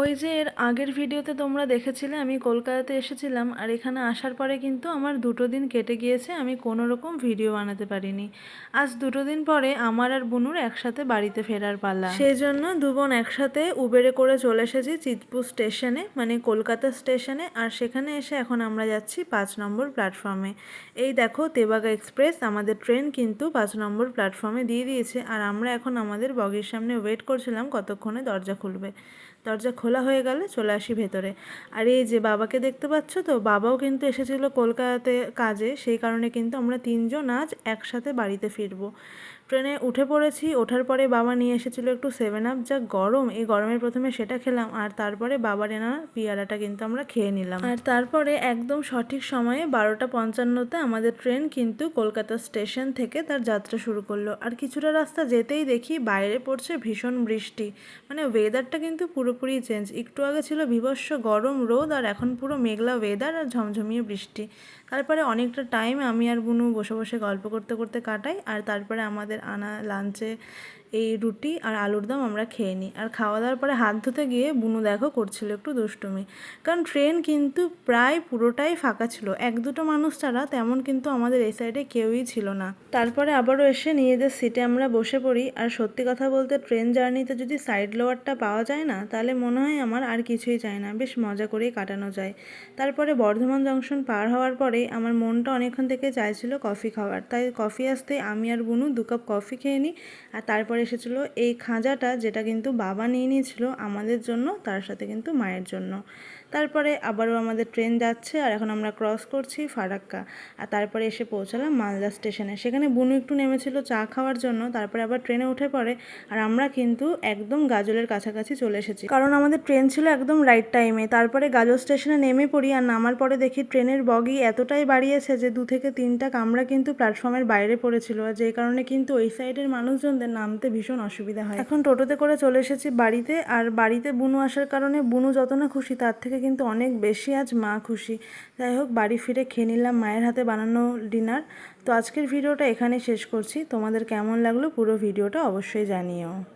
ওই যে এর আগের ভিডিওতে তোমরা দেখেছিলে, আমি কলকাতাতে এসেছিলাম আর এখানে আসার পরে কিন্তু আমার দুটো দিন কেটে গিয়েছে, আমি কোনো রকম ভিডিও বানাতে পারিনি। আজ দুটো দিন পরে আমার আর বুনুর একসাথে বাড়িতে ফেরার পালা। সেই জন্য দু বোন একসাথে উবেরে করে চলে এসেছি চিতপুর স্টেশনে মানে কলকাতা স্টেশনে, আর সেখানে এসে এখন আমরা যাচ্ছি পাঁচ নম্বর প্ল্যাটফর্মে। এই দেখো তেবাগা এক্সপ্রেস, আমাদের ট্রেন কিন্তু পাঁচ নম্বর প্ল্যাটফর্মে দিয়ে দিয়েছে, আর আমরা এখন আমাদের বগির সামনে ওয়েট করছিলাম কতক্ষণে দরজা খুলবে। দরজা খোলা হয়ে গেলে চলে আসি ভেতরে। আর এই যে বাবাকে দেখতে পাচ্ছ তো, বাবাও কিন্তু এসেছিল কলকাতাতে কাজে, সেই কারণে কিন্তু আমরা তিনজন আজ একসাথে বাড়িতে ফিরবো। ট্রেনে উঠে পড়েছি, ওঠার পরে বাবা নিয়ে এসেছিল একটু সেভেন আপ যা গরম। এই গরমে প্রথমে সেটা খেলাম, আর তারপরে বাবার এনা পিয়ারাটা কিন্তু আমরা খেয়ে নিলাম। আর তারপরে একদম সঠিক সময়ে বারোটা পঞ্চান্নতে আমাদের ট্রেন কিন্তু কলকাতা স্টেশন থেকে তার যাত্রা শুরু করল। আর কিছুটা রাস্তা যেতেই দেখি বাইরে পড়ছে ভীষণ বৃষ্টি। মানে ওয়েদারটা কিন্তু পুরোপুরি চেঞ্জ একটু আগে ছিল বিভৎস গরম রোদ, আর এখন পুরো মেঘলা ওয়েদার আর ঝমঝমিয়ে বৃষ্টি। তারপরে অনেকটা টাইম আমি আর বুনু বসে বসে গল্প করতে করতে কাটাই, আর তারপরে আমাদের আনা লাঞ্চে এই রুটি আর আলুর দম আমরা খেয়ে নিই। আর খাওয়া দাওয়ার পরে হাত ধুতে গিয়ে বুনু দেখো করছিল একটু দুষ্টুমি। কারণ ট্রেন কিন্তু প্রায় পুরোটাই ফাঁকা ছিল। এক দুটো মানুষ ছাড়া তেমন কিন্তু আমাদের এই সাইডে কেউই ছিল না। তারপরে আবারও এসে নিজেদের সিটে আমরা বসে পড়ি। আর সত্যি কথা বলতে ট্রেন জার্নিতে যদি সাইড লোয়ারটা পাওয়া যায় না, তাহলে মনে হয় আমার আর কিছুই চাই না। বেশ মজা করেই কাটানো যায়। তারপরে বর্ধমান জংশন পার হওয়ার পরেই আমার মনটা অনেকক্ষণ থেকে চাইছিল কফি খাওয়ার। তাই কফি আসতে আমি আর বুনু দু কাপ কফি খেয়ে নিই। আর তারপরে এসেছিল, এই খাঁজাটা যেটা কিন্তু বাবা নিয়ে নিয়েছিল আমাদের জন্য, তার সাথে কিন্তু মায়ের জন্য। তারপরে আবারও আমাদের ট্রেন যাচ্ছে আর এখন আমরা ক্রস করছি ফারাক্কা। আর তারপরে এসে পৌঁছালাম মালদা স্টেশনে। সেখানে বুনু একটু নেমেছিল চা খাওয়ার জন্য, তারপরে আবার ট্রেনে উঠে পড়ে আর আমরা কিন্তু একদম গাজলের কাছাকাছি চলে এসেছি। কারণ আমাদের ট্রেন ছিল একদম রাইট টাইমে তারপরে গাজল স্টেশনে নেমে পড়ি আর নামার পরে দেখি ট্রেনের বগি এতটাই বাড়িয়েছে যে দু থেকে তিনটা কামরা কিন্তু প্ল্যাটফর্মের বাইরে পড়েছিল। আর যেই কারণে কিন্তু ওই সাইডের মানুষজনদের নামতে ভীষণ অসুবিধা হয়। এখন টোটোতে করে চলে এসেছি বাড়িতে, আর বাড়িতে বুনু আসার কারণে বুনু যত না খুশি, তার থেকে কিন্তু অনেক বেশি আজ মা খুশি। যাই হোক, বাড়ি ফিরে খেয়ে নিলাম মায়ের হাতে বানানো ডিনার। তো আজকের ভিডিওটা এখানে শেষ করছি। তোমাদের কেমন লাগল পুরো ভিডিওটা অবশ্যই জানিও।